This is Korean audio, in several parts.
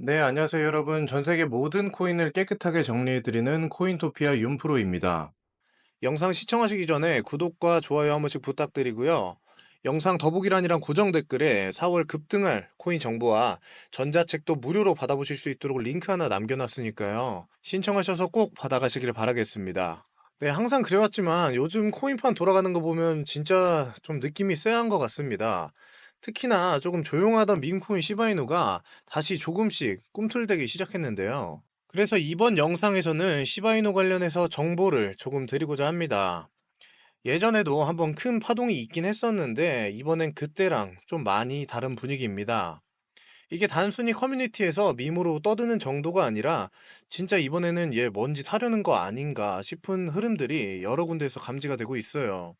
네, 안녕하세요, 여러분. 전 세계 모든 코인을 깨끗하게 정리해드리는 코인토피아 윤프로입니다. 영상 시청하시기 전에 구독과 좋아요 한 번씩 부탁드리고요. 영상 더보기란이랑 고정 댓글에 4월 급등할 코인 정보와 전자책도 무료로 받아보실 수 있도록 링크 하나 남겨놨으니까요. 신청하셔서 꼭 받아가시길 바라겠습니다. 네, 항상 그래왔지만 요즘 코인판 돌아가는 거 보면 진짜 좀 느낌이 쎄한 것 같습니다. 특히나 조금 조용하던 밈코인 시바이누가 다시 조금씩 꿈틀대기 시작했는데요. 그래서 이번 영상에서는 시바이누 관련해서 정보를 조금 드리고자 합니다. 예전에도 한번 큰 파동이 있긴 했었는데 이번엔 그때랑 좀 많이 다른 분위기입니다. 이게 단순히 커뮤니티에서 밈으로 떠드는 정도가 아니라 진짜 이번에는 얘 뭔지 타려는 거 아닌가 싶은 흐름들이 여러 군데에서 감지가 되고 있어요.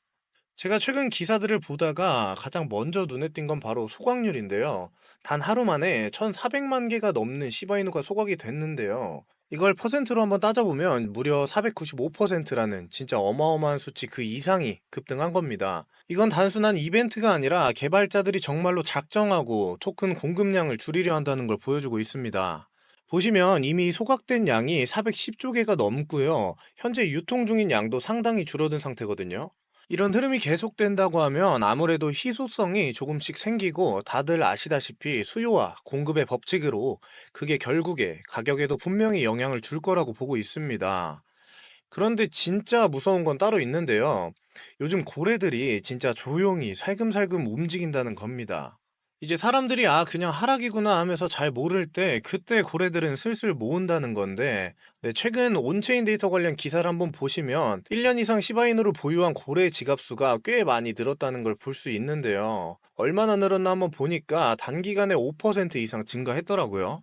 제가 최근 기사들을 보다가 가장 먼저 눈에 띈 건 바로 소각률인데요. 단 하루 만에 1,400만 개가 넘는 시바이누가 소각이 됐는데요. 이걸 퍼센트로 한번 따져보면 무려 495%라는 진짜 어마어마한 수치 그 이상이 급등한 겁니다. 이건 단순한 이벤트가 아니라 개발자들이 정말로 작정하고 토큰 공급량을 줄이려 한다는 걸 보여주고 있습니다. 보시면 이미 소각된 양이 410조 개가 넘고요. 현재 유통 중인 양도 상당히 줄어든 상태거든요. 이런 흐름이 계속된다고 하면 아무래도 희소성이 조금씩 생기고 다들 아시다시피 수요와 공급의 법칙으로 그게 결국에 가격에도 분명히 영향을 줄 거라고 보고 있습니다. 그런데 진짜 무서운 건 따로 있는데요. 요즘 고래들이 진짜 조용히 살금살금 움직인다는 겁니다. 이제 사람들이 '아 그냥 하락이구나.' 하면서 잘 모를 때 그때 고래들은 슬슬 모은다는 건데 네 최근 온체인 데이터 관련 기사를 한번 보시면 1년 이상 시바인으로 보유한 고래 지갑 수가 꽤 많이 늘었다는 걸 볼 수 있는데요. 얼마나 늘었나 한번 보니까 단기간에 5% 이상 증가했더라고요.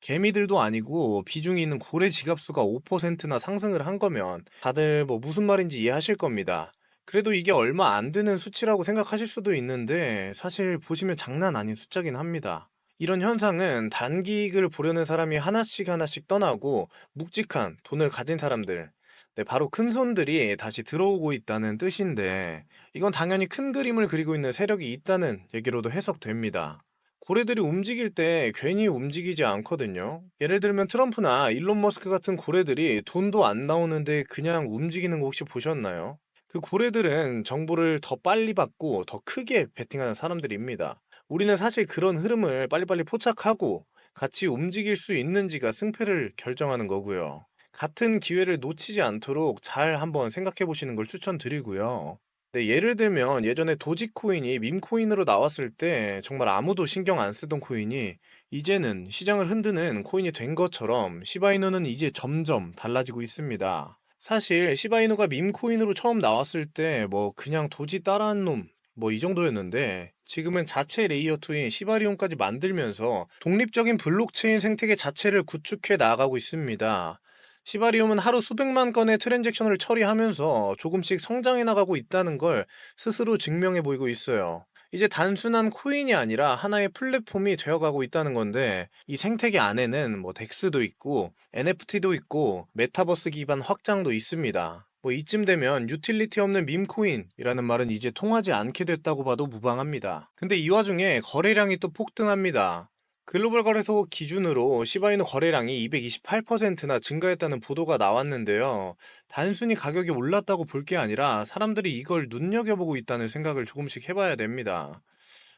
개미들도 아니고 비중이 있는 고래 지갑 수가 5%나 상승을 한 거면 다들 뭐 무슨 말인지 이해하실 겁니다. 그래도 이게 얼마 안 되는 수치라고 생각하실 수도 있는데 사실 보시면 장난 아닌 숫자긴 합니다. 이런 현상은 단기 이익을 보려는 사람이 하나씩 하나씩 떠나고 묵직한 돈을 가진 사람들, 네, 바로 큰 손들이 다시 들어오고 있다는 뜻인데 이건 당연히 큰 그림을 그리고 있는 세력이 있다는 얘기로도 해석됩니다. 고래들이 움직일 때 괜히 움직이지 않거든요. 예를 들면 트럼프나 일론 머스크 같은 고래들이 돈도 안 나오는데 그냥 움직이는 거 혹시 보셨나요? 그 고래들은 정보를 더 빨리 받고 더 크게 베팅하는 사람들입니다. 우리는 사실 그런 흐름을 빨리빨리 포착하고 같이 움직일 수 있는지가 승패를 결정하는 거고요. 같은 기회를 놓치지 않도록 잘 한번 생각해 보시는 걸 추천드리고요. 네, 예를 들면 예전에 도지코인이 밈코인으로 나왔을 때 정말 아무도 신경 안 쓰던 코인이 이제는 시장을 흔드는 코인이 된 것처럼 시바이누는 이제 점점 달라지고 있습니다. 사실 시바이누가 밈코인으로 처음 나왔을 때 뭐 그냥 도지 따라한 놈 뭐 이 정도였는데 지금은 자체 레이어 2인 시바리온까지 만들면서 독립적인 블록체인 생태계 자체를 구축해 나가고 있습니다. 시바리움은 하루 수백만 건의 트랜잭션을 처리하면서 조금씩 성장해 나가고 있다는 걸 스스로 증명해 보이고 있어요. 이제 단순한 코인이 아니라 하나의 플랫폼이 되어가고 있다는 건데 이 생태계 안에는 뭐 덱스도 있고 NFT도 있고 메타버스 기반 확장도 있습니다. 뭐 이쯤 되면 유틸리티 없는 밈코인이라는 말은 이제 통하지 않게 됐다고 봐도 무방합니다. 근데 이 와중에 거래량이 또 폭등합니다. 글로벌 거래소 기준으로 시바이누 거래량이 228%나 증가했다는 보도가 나왔는데요. 단순히 가격이 올랐다고 볼 게 아니라 사람들이 이걸 눈여겨보고 있다는 생각을 조금씩 해봐야 됩니다.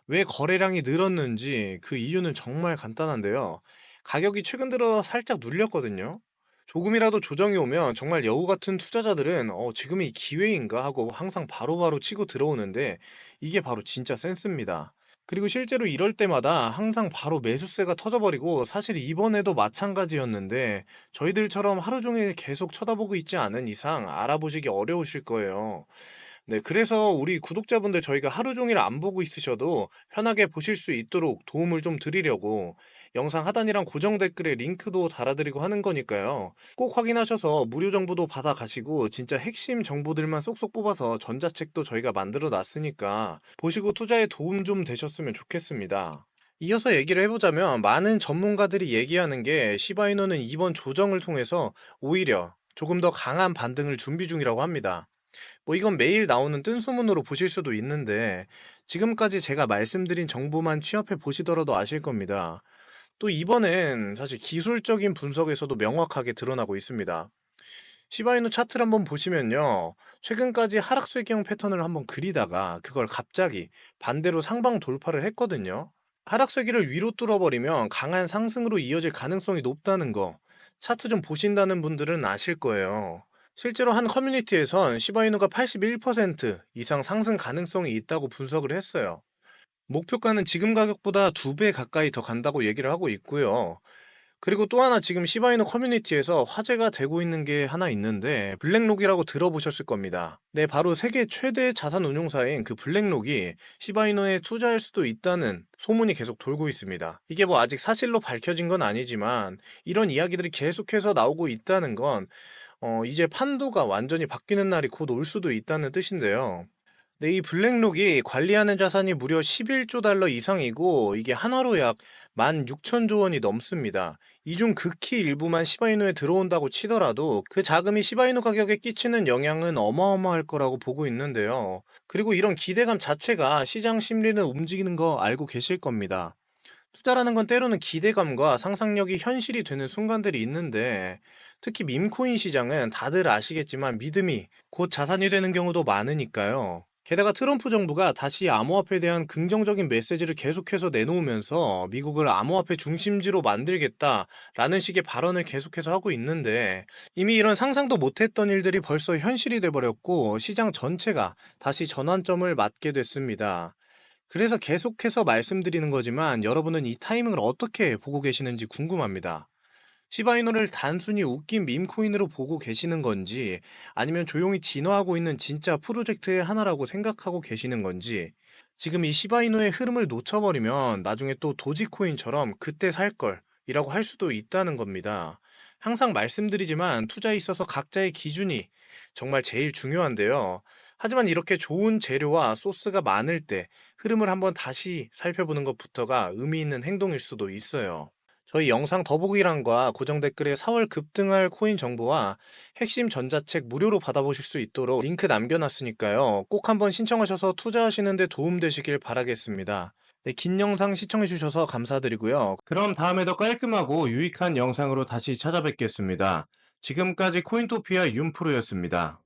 왜 거래량이 늘었는지 그 이유는 정말 간단한데요. 가격이 최근 들어 살짝 눌렸거든요. 조금이라도 조정이 오면 정말 여우 같은 투자자들은 어, 지금이 기회인가 하고 항상 바로바로 치고 들어오는데 이게 바로 진짜 센스입니다. 그리고 실제로 이럴 때마다 항상 바로 매수세가 터져버리고 사실 이번에도 마찬가지였는데 저희들처럼 하루 종일 계속 쳐다보고 있지 않은 이상 알아보시기 어려우실 거예요. 네, 그래서 우리 구독자분들 저희가 하루 종일 안 보고 있으셔도 편하게 보실 수 있도록 도움을 좀 드리려고 영상 하단이랑 고정 댓글에 링크도 달아드리고 하는 거니까요. 꼭 확인하셔서 무료 정보도 받아가시고 진짜 핵심 정보들만 쏙쏙 뽑아서 전자책도 저희가 만들어 놨으니까 보시고 투자에 도움 좀 되셨으면 좋겠습니다. 이어서 얘기를 해보자면 많은 전문가들이 얘기하는 게 시바이노는 이번 조정을 통해서 오히려 조금 더 강한 반등을 준비 중이라고 합니다. 뭐 이건 매일 나오는 뜬소문으로 보실 수도 있는데 지금까지 제가 말씀드린 정보만 취합해 보시더라도 아실 겁니다. 또 이번엔 사실 기술적인 분석에서도 명확하게 드러나고 있습니다. 시바이누 차트를 한번 보시면요. 최근까지 하락세경 패턴을 한번 그리다가 그걸 갑자기 반대로 상방 돌파를 했거든요. 하락세기를 위로 뚫어버리면 강한 상승으로 이어질 가능성이 높다는 거 차트 좀 보신다는 분들은 아실 거예요. 실제로 한 커뮤니티에선 시바이누가 81% 이상 상승 가능성이 있다고 분석을 했어요. 목표가는 지금 가격보다 두 배 가까이 더 간다고 얘기를 하고 있고요. 그리고 또 하나 지금 시바이누 커뮤니티에서 화제가 되고 있는 게 하나 있는데 블랙록이라고 들어보셨을 겁니다. 네, 바로 세계 최대 자산 운용사인 그 블랙록이 시바이누에 투자할 수도 있다는 소문이 계속 돌고 있습니다. 이게 뭐 아직 사실로 밝혀진 건 아니지만 이런 이야기들이 계속해서 나오고 있다는 건 어, 이제 판도가 완전히 바뀌는 날이 곧 올 수도 있다는 뜻인데요. 네, 이 블랙록이 관리하는 자산이 무려 11조 달러 이상이고 이게 한화로 약 16,000조 원이 넘습니다. 이 중 극히 일부만 시바이누에 들어온다고 치더라도 그 자금이 시바이누 가격에 끼치는 영향은 어마어마할 거라고 보고 있는데요. 그리고 이런 기대감 자체가 시장 심리를 움직이는 거 알고 계실 겁니다. 투자라는 건 때로는 기대감과 상상력이 현실이 되는 순간들이 있는데 특히 밈코인 시장은 다들 아시겠지만 믿음이 곧 자산이 되는 경우도 많으니까요. 게다가 트럼프 정부가 다시 암호화폐에 대한 긍정적인 메시지를 계속해서 내놓으면서 미국을 암호화폐 중심지로 만들겠다라는 식의 발언을 계속해서 하고 있는데 이미 이런 상상도 못했던 일들이 벌써 현실이 돼버렸고 시장 전체가 다시 전환점을 맞게 됐습니다. 그래서 계속해서 말씀드리는 거지만 여러분은 이 타이밍을 어떻게 보고 계시는지 궁금합니다. 시바이누를 단순히 웃긴 밈코인으로 보고 계시는 건지 아니면 조용히 진화하고 있는 진짜 프로젝트의 하나라고 생각하고 계시는 건지 지금 이 시바이누의 흐름을 놓쳐버리면 나중에 또 도지코인처럼 그때 살 걸 이라고 할 수도 있다는 겁니다. 항상 말씀드리지만 투자에 있어서 각자의 기준이 정말 제일 중요한데요. 하지만 이렇게 좋은 재료와 소스가 많을 때 흐름을 한번 다시 살펴보는 것부터가 의미 있는 행동일 수도 있어요. 저희 영상 더보기란과 고정 댓글에 4월 급등할 코인 정보와 핵심 전자책 무료로 받아보실 수 있도록 링크 남겨놨으니까요. 꼭 한번 신청하셔서 투자하시는데 도움되시길 바라겠습니다. 네, 긴 영상 시청해주셔서 감사드리고요. 그럼 다음에 더 깔끔하고 유익한 영상으로 다시 찾아뵙겠습니다. 지금까지 코인토피아 윤프로였습니다.